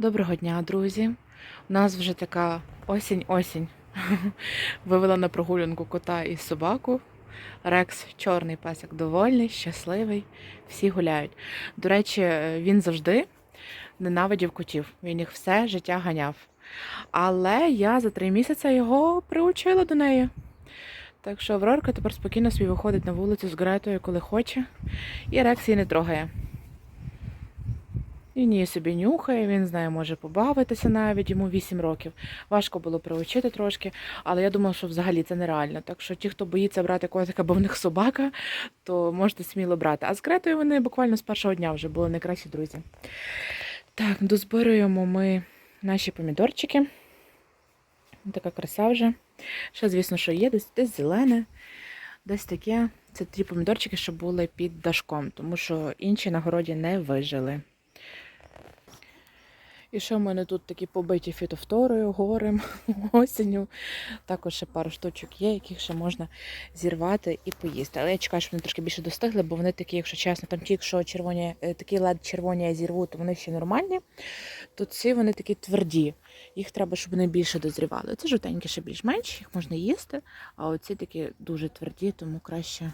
Доброго дня, друзі. У нас вже така осінь-осінь. Вивела на прогулянку кота і собаку. Рекс чорний песик довольний, щасливий, всі гуляють. До речі, він завжди ненавидів котів. Він їх все життя ганяв. Але я за три місяці його приучила до неї. Так що Аврорка тепер спокійно собі виходить на вулицю з Гретою, коли хоче, і Рекс її не трогає. Він її собі нюхає, він з нею може побавитися навіть, йому 8 років. Важко було приучити трошки, але я думала, що взагалі це нереально. Так що ті, хто боїться брати котика, бо в них собака, то можете сміло брати. А з Кретою вони буквально з першого дня вже були найкращі друзі. Так, дозбирюємо ми наші помідорчики. Така краса вже. Ще, звісно, що є, десь, десь зелене, десь таке. Це ті помідорчики, що були під дашком, тому що інші на городі не вижили. І ще в мене тут такі побиті фітофторою, горем, осінню. Також ще пару штучок є, яких ще можна зірвати і поїсти. Але я чекаю, щоб вони трошки більше достигли, бо вони такі, якщо чесно, там ті, якщо червоні, е, такі лед червоні я зірву, то вони ще нормальні. То ці вони такі тверді. Їх треба, щоб вони більше дозрівали. Це жовтенькі ще більш-менш, їх можна їсти, а оці такі дуже тверді, тому краще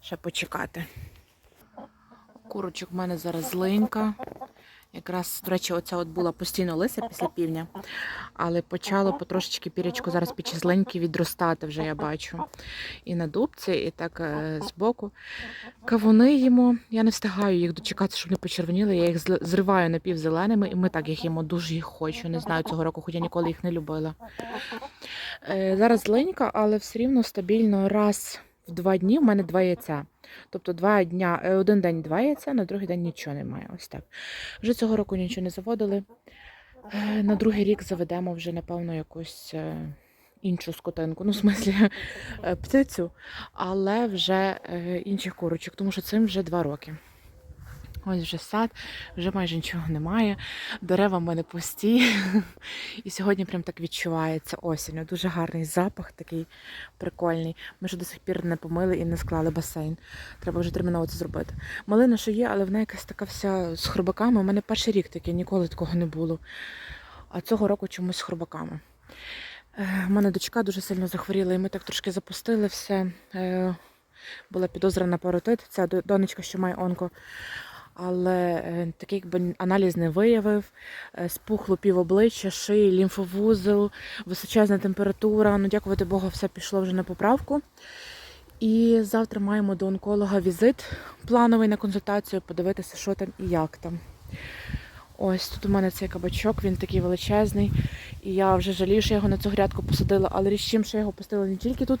ще почекати. Курочок в мене зараз злинька. Якраз, до речі, оця от була постійно лиса після півдня, але почало потрошечки пірячку зараз час відростати вже я бачу. І на дубці, і так е, збоку. Кавуни їмо. Я не встигаю їх дочекати, щоб не почервоніли. Я їх зриваю напівзеленими, і ми так їх їмо. Дуже їх хочу. Не знаю цього року, хоч я ніколи їх не любила. Е, Зараз зленька, але все рівно стабільно раз в два дні в мене два яйця. Тобто два дня, е, один день два яйця, на другий день нічого немає. Ось так. Вже цього року нічого не заводили. Е, На другий рік заведемо вже, напевно, якусь е, іншу скотинку, ну, в смислі птицю, але вже інших курочок, тому що цим вже два роки. Ось вже сад, вже майже нічого немає. Дерева в мене пусті. І сьогодні прям так відчувається осінь. Дуже гарний запах, такий прикольний. Ми ж до сих пір не помили і не склали басейн. Треба вже терміново це зробити. Малина що є, але вона якась така вся з хробаками. У мене перший рік такий, ніколи такого не було. А цього року чомусь з хробаками. Е, У мене дочка дуже сильно захворіла, і ми так трошки запустили все. Е, Була підозра на паротит. Ця донечка, що має онко. Але е, такий якби аналіз не виявив. Е, Спухло пів обличчя, шиї, лімфовузол, височезна температура. Ну, дякувати Богу, все пішло вже на поправку. І завтра маємо до онколога візит плановий на консультацію, подивитися, що там і як там. Ось тут у мене цей кабачок, він такий величезний. І я вже жалію, що я його на цю грядку посадила, але річ чим, що я його посадила не тільки тут,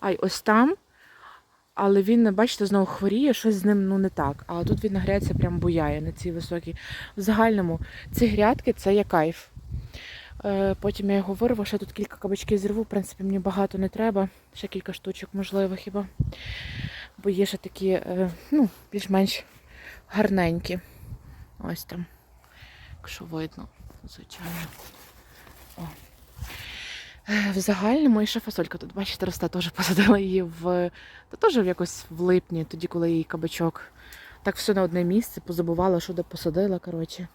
а й ось там. Але він, бачите, знову хворіє, щось з ним ну, не так. А тут він на грядці прям буяє на цій високій. В загальному ці грядки це є кайф. Е, Потім я його вирву, ще тут кілька кабачків зірву. В принципі, мені багато не треба. Ще кілька штучок, можливо, хіба. Бо є ще такі, е, ну, більш-менш гарненькі. Ось там. Якщо видно, звичайно. О. В загальному і ще фасолька тут, бачите, росте, теж посадила її в. Та теж в якось в липні, тоді, коли її кабачок. Так все на одне місце, позабувала, що де посадила. коротше.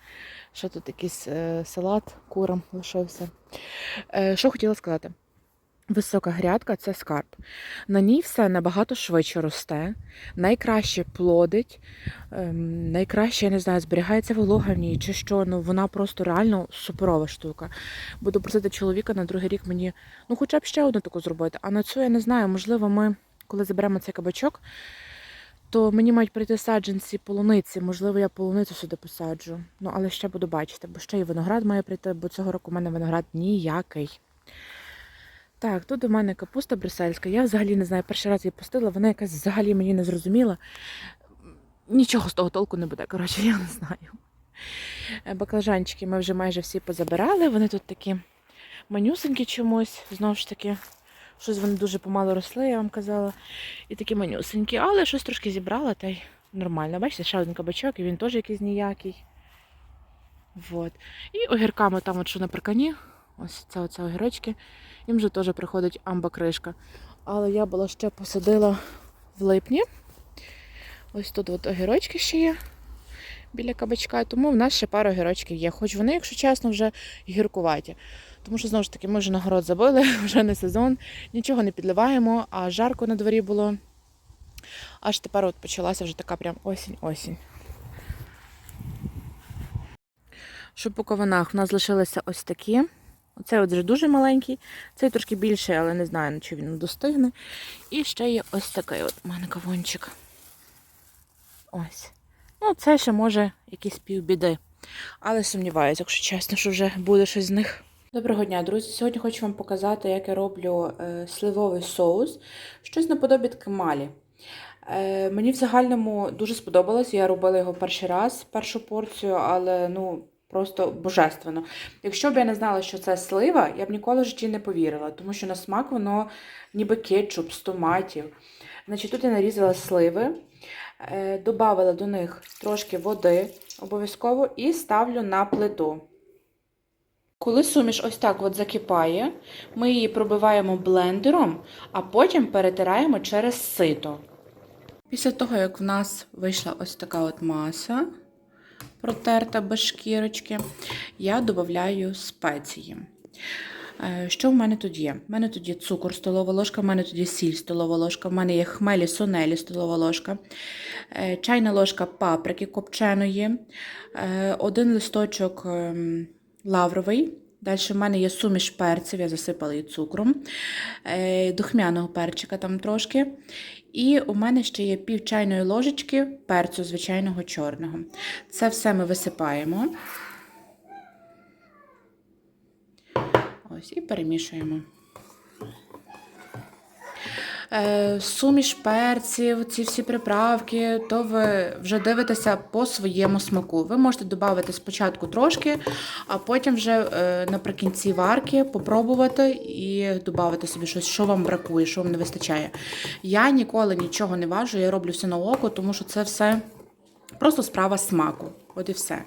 Ще тут якийсь е, салат курам лишився. Е, що хотіла сказати? Висока грядка це скарб. На ній все набагато швидше росте, найкраще плодить, ем, найкраще, я не знаю, зберігається волога в ній чи що. Ну вона просто реально суперова штука. Буду просити чоловіка на другий рік мені, ну хоча б ще одну таку зробити. А на цю я не знаю, можливо, ми, коли заберемо цей кабачок, то мені мають прийти саджанці полуниці. Можливо, я полуницю сюди посаджу. Ну, але ще буду бачити, бо ще і виноград має прийти, бо цього року в мене виноград ніякий. Так, тут у мене капуста брюссельська. Я взагалі не знаю, перший раз її пустила, вона якась взагалі мені не зрозуміла. Нічого з того толку не буде, коротше, я не знаю. Е, Баклажанчики ми вже майже всі позабирали. Вони тут такі манюсенькі чомусь. Знову ж таки, щось вони дуже помало росли, я вам казала. І такі манюсенькі, але щось трошки зібрала, та й нормально. Бачите, ще один кабачок, і він теж якийсь ніякий. Вот. І огірками там, от що на паркані, ось це оце огірочки, їм вже теж приходить амба-кришка. Але я була ще посадила в липні. Ось тут от огірочки ще є. біля кабачка, тому в нас ще пара огірочків є. Хоч вони, якщо чесно, вже гіркуваті. Тому що знову ж таки ми вже на город забили, вже не сезон, нічого не підливаємо, а жарко на дворі було. Аж тепер от почалася вже така прям осінь-осінь. Що по кавунах? У нас залишилися ось такі. Оцей от вже дуже маленький, цей трошки більший, але не знаю, чи він достигне. І ще є ось такий от мене кавунчик. Ось. Ну, це ще може якісь півбіди. Але сумніваюся, якщо чесно, що вже буде щось з них. Доброго дня, друзі! Сьогодні хочу вам показати, як я роблю е, сливовий соус, щось наподобі ткемалі. Е, мені в загальному дуже сподобалось. Я робила його перший раз, першу порцію, але ну просто божественно. Якщо б я не знала, що це слива, я б ніколи в житті не повірила, тому що на смак воно ніби кетчуп з томатів. Значить, тут я нарізала сливи, е, додавала до них трошки води обов'язково і ставлю на плиту. Коли суміш ось так от закипає, ми її пробиваємо блендером, а потім перетираємо через сито. Після того, як в нас вийшла ось така от маса, протерта без шкірочки, я додаю спеції. Е, Що в мене тут є? В мене тут є цукор, столова ложка, в мене тут є сіль, столова ложка, в мене є хмелі сонелі, столова ложка, е, чайна ложка паприки копченої, е, один листочок ем, лавровий. Далі в мене є суміш перців, я засипала її цукром, духмяного перчика там трошки. І у мене ще є пів чайної ложечки перцю звичайного чорного. Це все ми висипаємо. Ось, і перемішуємо. Е, Суміш перців, ці всі приправки, то ви вже дивитеся по своєму смаку. Ви можете додати спочатку трошки, а потім вже е, наприкінці варки попробувати і додати собі щось, що вам бракує, що вам не вистачає. Я ніколи нічого не важу, я роблю все на око, тому що це все просто справа смаку. От і все.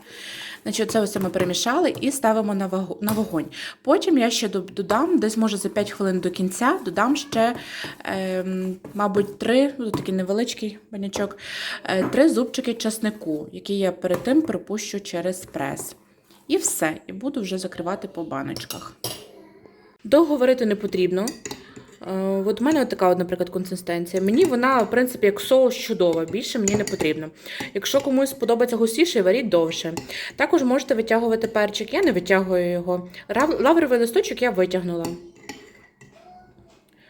Значить, це все ми перемішали і ставимо на вогонь. Потім я ще додам, десь може за 5 хвилин до кінця, додам ще, ем, мабуть, три, ну, такий невеличкий банячок, е, три зубчики часнику, які я перед тим пропущу через прес. І все. І буду вже закривати по баночках. Довго варити не потрібно. Е, От у мене така, от, наприклад, консистенція. Мені вона, в принципі, як соус чудова, більше мені не потрібно. Якщо комусь подобається густіше, варіть довше. Також можете витягувати перчик. Я не витягую його. Лавровий листочок я витягнула.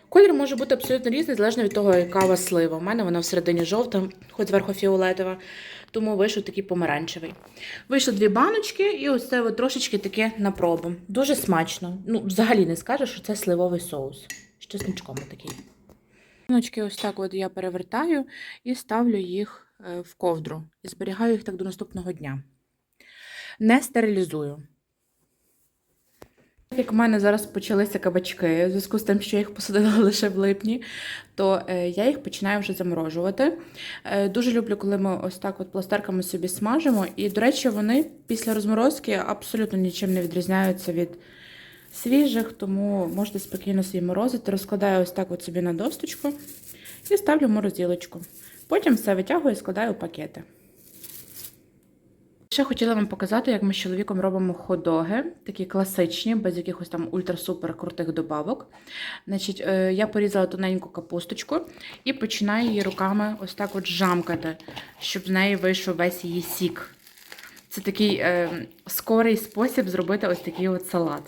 Колір може бути абсолютно різний, залежно від того, яка у вас слива. У мене вона всередині жовта, хоч зверху фіолетова, тому вийшов такий помаранчевий. Вийшло дві баночки, і ось це трошечки таке на пробу. Дуже смачно. Ну, взагалі не скажеш, що це сливовий соус. З чесничком такий. Баночки ось так от я перевертаю і ставлю їх е, в ковдру. І зберігаю їх так до наступного дня. Не стерилізую. Як в мене зараз почалися кабачки, в зв'язку з тим, що я їх посадила лише в липні, то е, я їх починаю вже заморожувати. Е, Дуже люблю, коли ми ось так от пластерками собі смажимо. І, до речі, вони після розморозки абсолютно нічим не відрізняються від свіжих, тому можете спокійно собі морозити. Розкладаю ось так от собі на досточку і ставлю в морозилочку. Потім все витягую і складаю у пакети. Ще хотіла вам показати, як ми з чоловіком робимо хот-доги, такі класичні, без якихось там ультра-супер крутих добавок. Значить, е, я порізала тоненьку капусточку і починаю її руками ось так от жамкати, щоб з неї вийшов весь її сік. Це такий е, скорий спосіб зробити ось такий от салат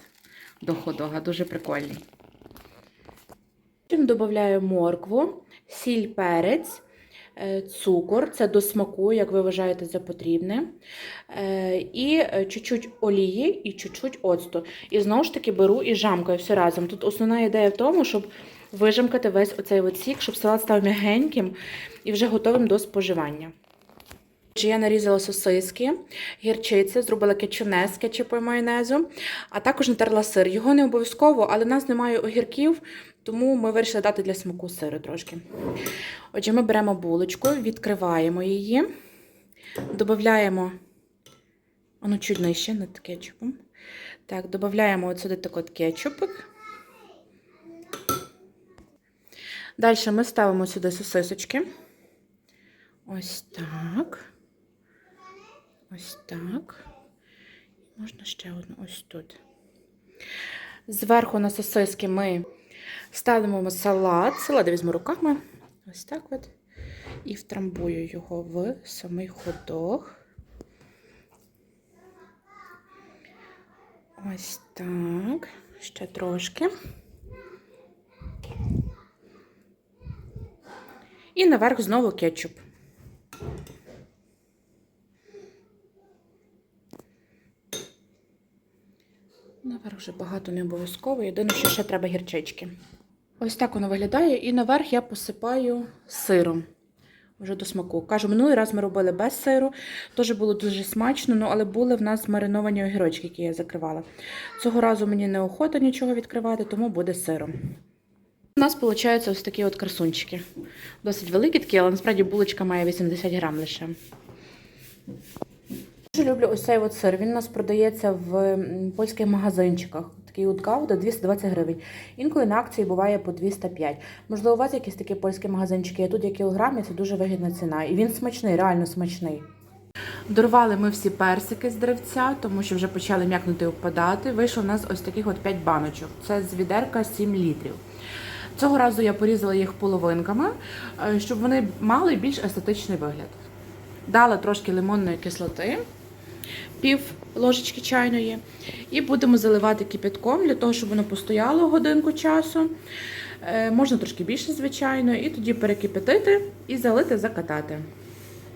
до хот-дога, дуже прикольний. Потім додаю моркву, сіль, перець, е, цукор, це до смаку, як ви вважаєте за потрібне. Е, І е, чуть-чуть олії і чуть-чуть оцту. І знову ж таки беру і жамкаю все разом. Тут основна ідея в тому, щоб вижамкати весь оцей сік, щоб салат став м'ягеньким і вже готовим до споживання. Я нарізала сосиски, гірчиця, зробила кетчуне з кетчупу майонезу, а також натерла сир. Його не обов'язково, але в нас немає огірків, тому ми вирішили дати для смаку сиру трошки. Отже, ми беремо булочку, відкриваємо її, додаємо, ну, чуть нижче над кетчупом. Так, додаємо от сюди так от кетчупик. Далі ми ставимо сюди сосисочки. Ось так. Ось так. Можна ще одну ось тут. Зверху на сосиски ми ставимо салат. Салат візьму руками. Ось так от. І втрамбую його в самий ходок. Ось так. Ще трошки. І наверх знову кетчуп. Наверх вже багато не обов'язково. Єдине, що ще треба гірчички. Ось так воно виглядає. І наверх я посипаю сиром. Вже до смаку. Кажу, минулий раз ми робили без сиру. Теж було дуже смачно, ну, але були в нас мариновані огірочки, які я закривала. Цього разу мені не охота нічого відкривати, тому буде сиром. У нас виходить ось такі от красунчики. Досить великі такі, але насправді булочка має 80 грам лише. Дуже люблю ось цей от сир. Він у нас продається в польських магазинчиках. Такий от гауда 220 гривень. Інколи на акції буває по 205. Можливо, у вас якісь такі польські магазинчики. є. Тут є кілограм, і це дуже вигідна ціна. І він смачний, реально смачний. Дорвали ми всі персики з деревця, тому що вже почали м'якнути і впадати. Вийшло у нас ось таких от 5 баночок. Це з відерка 7 літрів. Цього разу я порізала їх половинками, е, щоб вони мали більш естетичний вигляд. Дала трошки лимонної кислоти, пів ложечки чайної, і будемо заливати кипятком для того, щоб воно постояло годинку часу. Е, Можна трошки більше, звичайно, і тоді перекипятити і залити, закатати.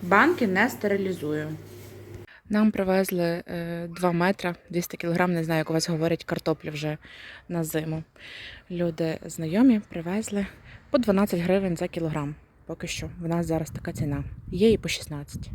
Банки не стерилізую. Нам привезли 2 метри, 200 кг, не знаю, як у вас говорять, картоплі вже на зиму. Люди знайомі привезли по 12 гривень за кілограм. Поки що в нас зараз така ціна. Є і по 16.